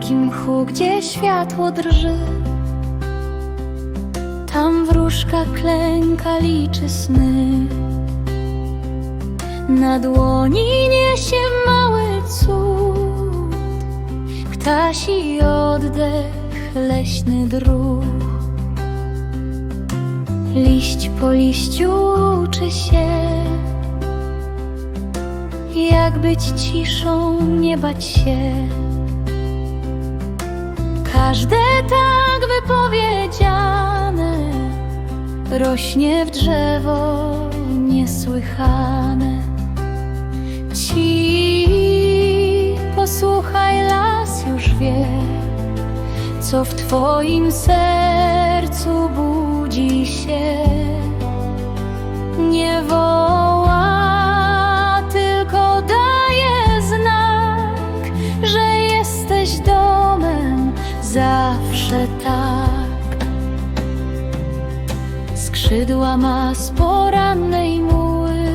Tu, gdzie światło drży. Tam wróżka klęka, liczy sny. Na dłoni niesie mały cud. Ptasi oddech, leśny druh. Liść po liściu uczy się Jak być ciszą, nie bać się Każde tak wypowiedziane Rośnie w drzewo niesłychane. Ci posłuchaj, las już wie Co w twoim sercu zawsze tak. Skrzydła ma z porannej mły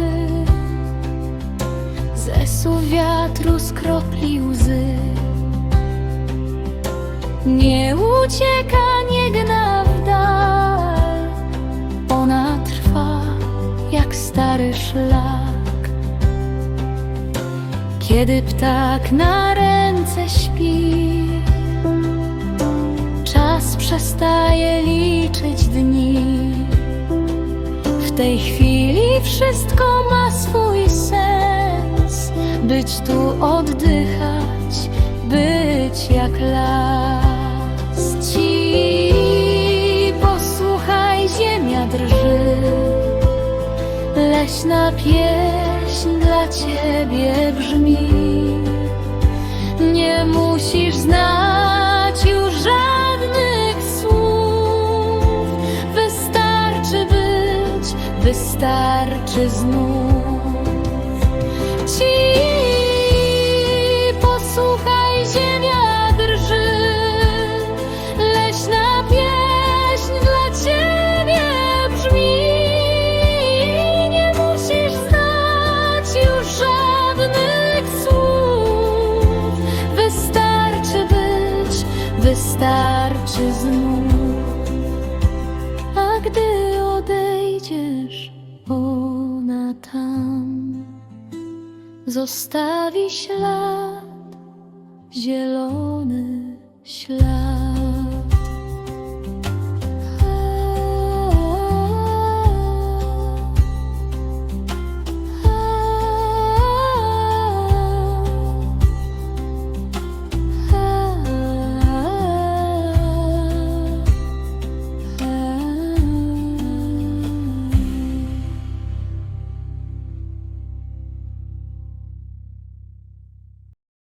Zesu wiatru z kropli łzy. Nie ucieka, nie gna w dal Ona trwa jak stary szlak. Kiedy ptak na ręce śpi przestaje liczyć dni. W tej chwili wszystko ma swój sens. Być tu oddychać, być jak las. Ci posłuchaj, ziemia drży. Leśna pieśń dla ciebie brzmi wystarczy znów. Ci posłuchaj, ziemia drży. Leśna pieśń dla ciebie brzmi. Nie musisz znać już żadnych słów. Wystarczy być, wystarczy znów. A gdy odejdziesz, ona tam Zostawi ślad, zielony ślad.